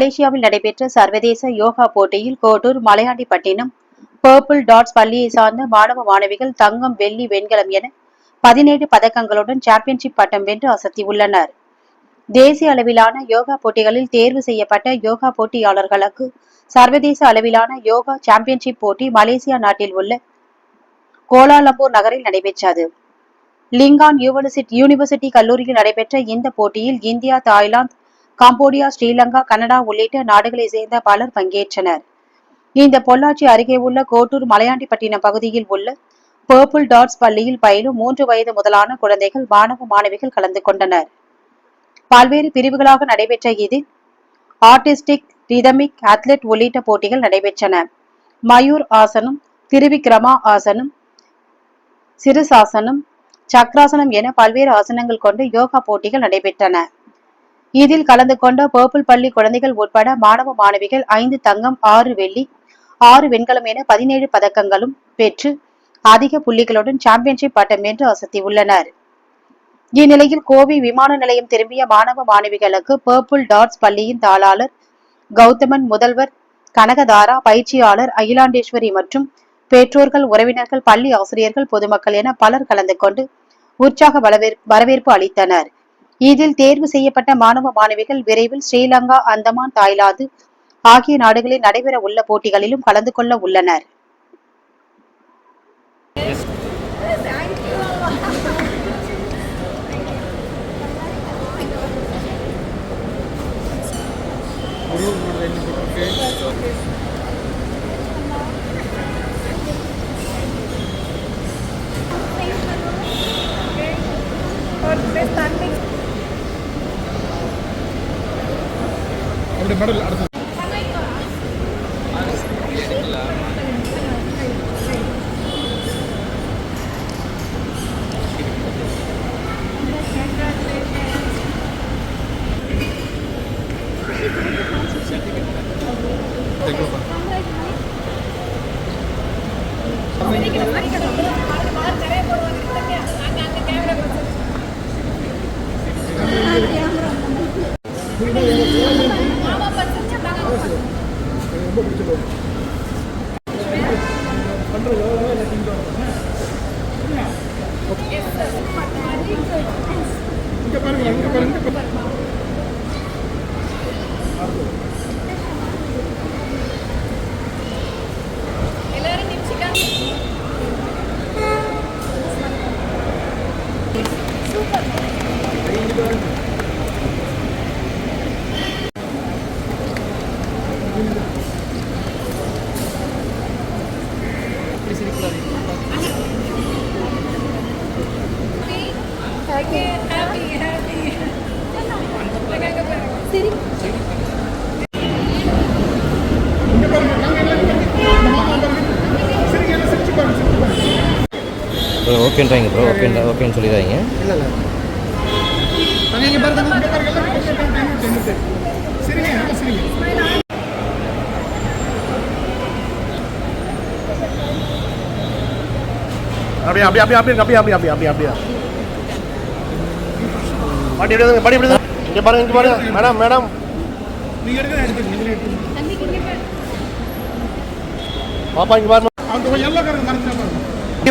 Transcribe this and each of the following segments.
மலேசியாவில் நடைபெற்ற சர்வதேச யோகா போட்டியில் கோட்டூர் மலையாண்டிப்பட்டினம் பர்பிள் டாட்ஸ் பள்ளியை சார்ந்த மாணவ மாணவிகள் தங்கம் வெள்ளி வெண்கலம் என பதினேழு பதக்கங்களுடன் சாம்பியன்ஷிப் பட்டம் வென்று அசத்தியுள்ளனர். தேசிய அளவிலான யோகா போட்டிகளில் தேர்வு செய்யப்பட்ட யோகா போட்டியாளர்களுக்கு சர்வதேச அளவிலான யோகா சாம்பியன்ஷிப் போட்டி மலேசியா நாட்டில் உள்ள கோலாலம்பூர் நகரில் நடைபெற்றது. லிங்கான் யூனிவர்சிட்டி யூனிவர்சிட்டி கல்லூரியில் நடைபெற்ற இந்த போட்டியில் India Thailand Cambodia Sri Lanka Canada உள்ளிட்ட நாடுகளைச் சேர்ந்த பலர் பங்கேற்றனர். இந்த பொள்ளாச்சி அருகே உள்ள கோட்டூர் மலையாண்டிப்பட்டினம் பகுதியில் உள்ள பர்பிள் டாட்ஸ் பள்ளியில் பயிலும் மூன்று வயது முதலான குழந்தைகள் மாணவ மாணவிகள் கலந்து கொண்டனர். பல்வேறு பிரிவுகளாக நடைபெற்ற இதில் ஆர்டிஸ்டிக் ரிதமிக் அத்லெட் உள்ளிட்ட போட்டிகள் நடைபெற்றன. மயூர் ஆசனம் திருவிக்ரமா ஆசனம் சிறுசாசனம் சக்ராசனம் என பல்வேறு ஆசனங்கள் கொண்டு யோகா போட்டிகள் நடைபெற்றன. இதில் கலந்து கொண்ட பர்பிள் பள்ளி குழந்தைகள் உட்பட மாணவ மாணவிகள் ஐந்து தங்கம் ஆறு வெள்ளி ஆறு வெண்கலம் என பதினேழு பதக்கங்களும் பெற்று அதிக புள்ளிகளுடன் சாம்பியன்ஷிப் பட்டம் என்று அசத்தியுள்ளனர். இந்நிலையில் கோவை விமான நிலையம் திரும்பிய மாணவ மாணவிகளுக்கு பர்பிள் டாட்ஸ் பள்ளியின் தாளாளர் கௌதமன் முதல்வர் கனகதாரா பயிற்சியாளர் அகிலாண்டேஸ்வரி மற்றும் பெற்றோர்கள் உறவினர்கள் பள்ளி ஆசிரியர்கள் பொதுமக்கள் என பலர் கலந்து கொண்டு உற்சாக வரவேற்பு அளித்தனர். இதில் தேர்வு செய்யப்பட்ட மாணவ மாணவிகள் விரைவில் ஸ்ரீலங்கா அந்தமான் தாய்லாந்து ஆகிய நாடுகளில் நடைபெற உள்ள போட்டிகளிலும் கலந்து கொள்ள உள்ளனர் Okay மெடல் அடுத்து இங்க பாருங்க இங்க பாருங்க இங்க பாருங்க இங்க பாருங்க நாங்க எல்லாம் இங்க பாருங்க. இந்த மாமா பாருங்க சிரிங்க எல்லாம் சிரிச்சு பாருங்க சிரிச்சு பாருங்க ப்ரோ ஓகேன்றாங்க ப்ரோ ஓகேன்றா ஓகேன்னு சொல்லிடுறாங்க இல்ல இங்க பாருங்க. சிரிங்க சிரிங்க. அப்படியே அப்படியே அப்படியே அப்படியே அப்படியே அப்படியே அப்படியே அப்படியே. படி விடுங்க படி விடுங்க இங்கே பாருங்க இங்கே பாருங்க. Madam madam. பாப்பா இங்கே பாருங்க.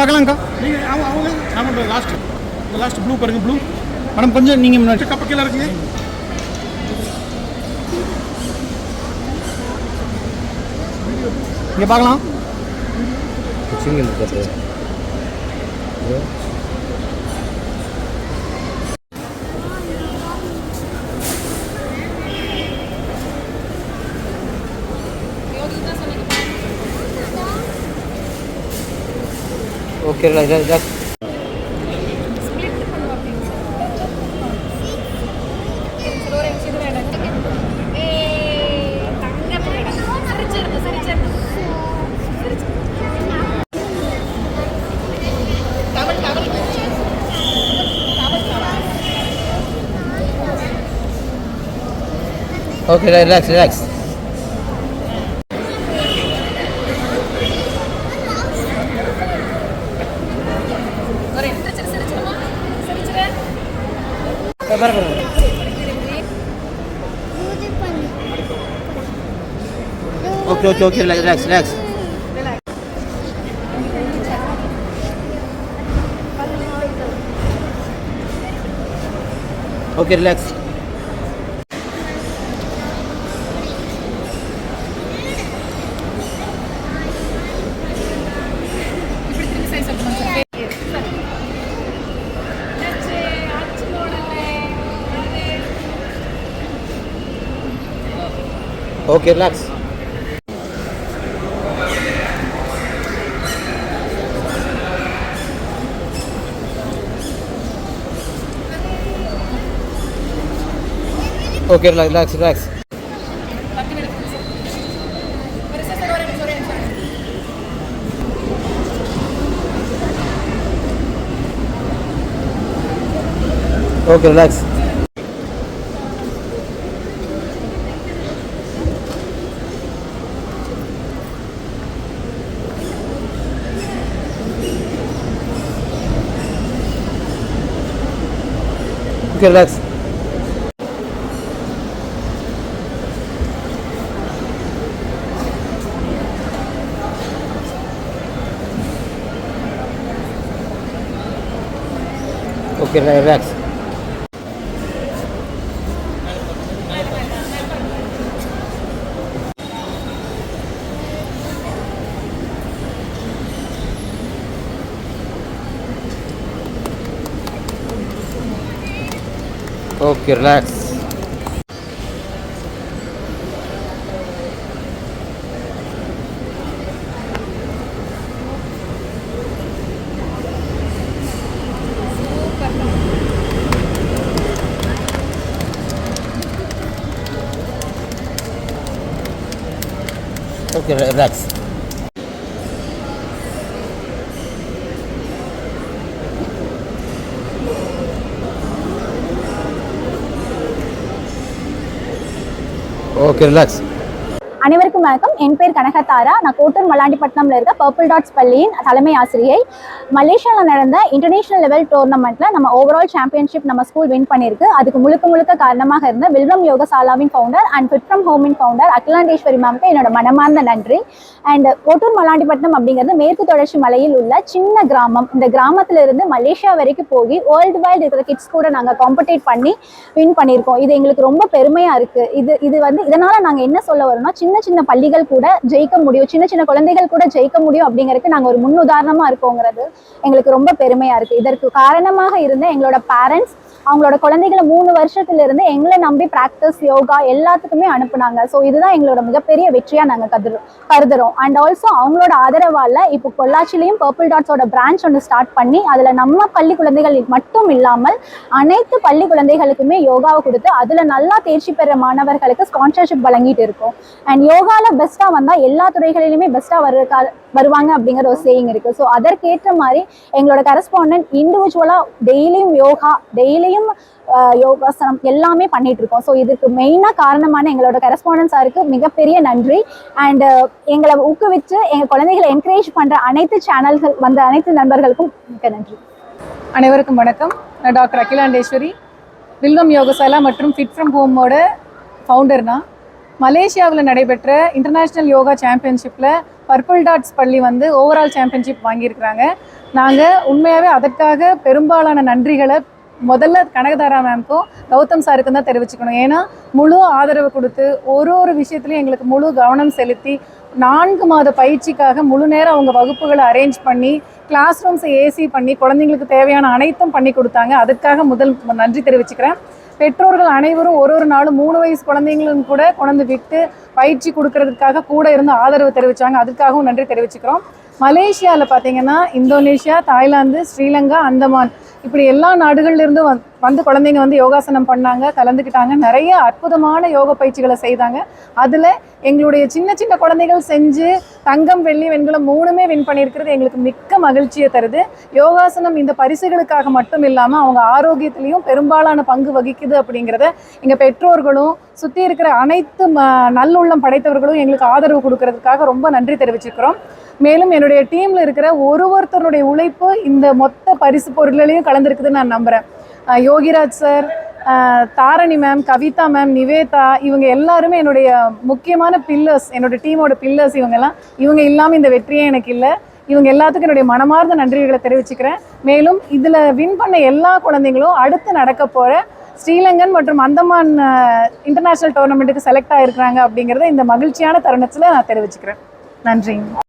பார்க்கலாம்க்கா. நீங்க அவங்க அவங்க நம்ம லாஸ்ட் லாஸ்ட் ப்ளூ பாருங்க ப்ளூ மேடம் கொஞ்சம் நீங்க முன்னாடி. கப்ப இருக்கீங்க இருக்குங்க இங்கே பார்க்கலாம். சிங்கிள் केरला जास्त Okay, relax, relax. oke oke oke. Relax relax relax. Relax. Okay, relax. Okay, relax, relax, relax. Okay, relax. Relax okay relax okay relax okay relax okay Okay, Let's. அனைவருக்கும் வணக்கம். என் பேர் கனகதாரா நான் கோட்டூர் மல்லாண்டிப்பட்டினம்ல இருக்க பர்பிள் டாட்ஸ் பள்ளியின் தலைமை ஆசிரியை. மலேசியாவில் நடந்த இன்டர்நேஷனல் லெவல் டோர்னமெண்ட்ல நம்ம ஓவரால் சாம்பியன்ஷிப் நம்ம ஸ்கூல் வின் பண்ணியிருக்கு. அதுக்கு முழுக்க முழுக்க காரணமாக இருந்த வில்வம் யோகசாலாவின் ஃபவுண்டர் அண்ட் ஃபிட் ஃப்ரம் ஹோமின் ஃபவுண்டர் அகிலாண்டேஸ்வரி மேம்க்கு என்னோட மனமார்ந்த நன்றி. அண்ட் கோட்டூர் மல்லாண்டிப்பட்டினம் அப்படிங்கிறது மேற்கு தொடர்ச்சி மலையில் உள்ள சின்ன கிராமம். இந்த கிராமத்துல இருந்து மலேசியா வரைக்கும் போய் வேர்ல்டு வைல்டு இருக்கிற கிட்ஸ் கூட நாங்கள் காம்படேட் பண்ணி வின் பண்ணியிருக்கோம். இது எங்களுக்கு ரொம்ப பெருமையா இருக்கு. இது இது வந்து இதனால நாங்கள் என்ன சொல்ல வரோம்னா சின்ன சின்ன சின்ன பள்ளிகள் கூட ஜெயிக்க முடியும். சின்ன சின்ன குழந்தைகள் கூட ஜெயிக்க முடியும் அப்படிங்கறது நாங்க ஒரு முன் உதாரணமா இருக்கோங்கிறது எங்களுக்கு ரொம்ப பெருமையா இருக்கு. இதற்கு காரணமாக இருந்த எங்களோட பேரண்ட்ஸ் அவங்களோட குழந்தைகளை மூணு வருஷத்துல இருந்து எங்களை நம்பி பிராக்டிஸ் யோகா எல்லாத்துக்குமே அனுப்புனாங்க. ஸோ இதுதான் எங்களோட மிகப்பெரிய வெற்றியா நாங்க கருதுறோம் கருதுறோம். அண்ட் ஆல்சோ அவங்களோட ஆதரவால இப்போ பொள்ளாச்சிலையும் பர்பிள் டாட்ஸோட பிரான்ச் ஒன்று ஸ்டார்ட் பண்ணி அதுல நம்ம பள்ளி குழந்தைகள் மட்டும் இல்லாமல் அனைத்து பள்ளி குழந்தைகளுக்குமே யோகாவை கொடுத்து அதுல நல்லா தேர்ச்சி பெற மாணவர்களுக்கு ஸ்பான்சர்ஷிப் வழங்கிட்டு இருக்கோம். அண்ட் யோகால பெஸ்டா வந்தா எல்லா துறைகளிலுமே பெஸ்டா வர வருவாங்க அப்படிங்கிற ஒரு சேயிங் இருக்கு. ஸோ அதற்கேற்ற மாதிரி எங்களோட கரஸ்பாண்டன்ட் இண்டிவிஜுவலா டெய்லியும் யோகா டெய்லியும் யோகாசனம் எல்லாமே பண்ணிட்டு இருக்கோம். ஸோ இதுக்கு மெயினாக காரணமான எங்களோட கரஸ்பாண்டன்ட் சாருக்கு மிகப்பெரிய நன்றி. அண்ட் எங்களை ஊக்குவிச்சு எங்கள் குழந்தைகளை என்கரேஜ் பண்ணுற அனைத்து சேனல்கள் வந்த அனைத்து நண்பர்களுக்கும் மிக நன்றி. அனைவருக்கும் வணக்கம். நான் டாக்டர் அகிலாண்டேஸ்வரி. வில்வம் யோகசாலா மற்றும் ஃபிட் ஃப்ரம் ஹோமோட ஃபவுண்டர் தான் மலேசியாவில் நடைபெற்ற இன்டர்நேஷ்னல் யோகா சாம்பியன்ஷிப்பில் பர்பிள் டாட்ஸ் பள்ளி வந்து ஓவரால் சாம்பியன்ஷிப் வாங்கியிருக்கிறாங்க. நாங்கள் உண்மையாகவே அதற்காக பெரும்பாலான நன்றிகளை முதல்ல கனகதாரா மேம்க்கும் கௌதம் சாருக்கும் தான் தெரிவிச்சுக்கணும். ஏன்னா முழு ஆதரவு கொடுத்து ஒரு ஒரு விஷயத்துலையும் எங்களுக்கு முழு கவனம் செலுத்தி நான்கு மாத பயிற்சிக்காக முழு நேரம் அவங்க வகுப்புகளை அரேஞ்ச் பண்ணி கிளாஸ் ரூம்ஸை ஏசி பண்ணி குழந்தைங்களுக்கு தேவையான அனைத்தும் பண்ணி கொடுத்தாங்க. அதுக்காக முதல் நன்றி தெரிவிச்சுக்கிறேன். பெற்றோர்கள் அனைவரும் ஒரு ஒரு நாளும் மூணு வயசு குழந்தைங்களும் கூட கொண்டு விட்டு பயிற்சி கொடுக்கறதுக்காக கூட இருந்து ஆதரவு தெரிவித்தாங்க அதுக்காகவும் நன்றி தெரிவிச்சுக்கிறோம். மலேசியாவில் பார்த்தீங்கன்னா இந்தோனேஷியா தாய்லாந்து ஸ்ரீலங்கா அந்தமான் இப்படி எல்லா நாடுகள்லேருந்தும் வந் வந்து குழந்தைங்க வந்து யோகாசனம் பண்ணாங்க கலந்துக்கிட்டாங்க. நிறைய அற்புதமான யோக பயிற்சிகளை செய்தாங்க. அதில் எங்களுடைய சின்ன சின்ன குழந்தைகள் செஞ்சு தங்கம் வெள்ளி வெண்கலம் மூணுமே வின் பண்ணியிருக்கிறது எங்களுக்கு மிக்க மகிழ்ச்சியை தருது. யோகாசனம் இந்த பரிசுகளுக்காக மட்டும் இல்லாமல் அவங்க ஆரோக்கியத்திலையும் பெரும்பாலான பங்கு வகிக்குது அப்படிங்கிறத எங்கள் பெற்றோர்களும் சுற்றி இருக்கிற அனைத்து ம நல்லுள்ளம் படைத்தவர்களும் எங்களுக்கு ஆதரவு கொடுக்கறதுக்காக ரொம்ப நன்றி தெரிவிச்சுக்கிறோம். மேலும் என்னுடைய டீமில் இருக்கிற ஒரு ஒருத்தருடைய உழைப்பு இந்த மொத்த பரிசு பொருள்களையும் கலந்துருக்குதுன்னு நான் நம்புகிறேன் Yogiraj sir Dharani ma'am Kavitha ma'am Nivetha இவங்க எல்லாருமே என்னுடைய முக்கியமான பில்லர்ஸ் என்னோட டீமோட பில்லர்ஸ் இவங்கெல்லாம். இவங்க இல்லாமல் இந்த வெற்றியே எனக்கு இல்லை. இவங்க எல்லாத்துக்கும் என்னுடைய மனமார்ந்த நன்றிகளை தெரிவிச்சுக்கிறேன். மேலும் இதில் வின் பண்ண எல்லா குழந்தைங்களும் அடுத்து நடக்க போகிற ஸ்ரீலங்கன் மற்றும் அந்தமான் இன்டர்நேஷ்னல் டோர்னமெண்ட்டுக்கு செலக்ட் ஆகிருக்கிறாங்க அப்படிங்கிறத இந்த மகிழ்ச்சியான தருணத்தில் நான் தெரிவிச்சுக்கிறேன். நன்றிங்க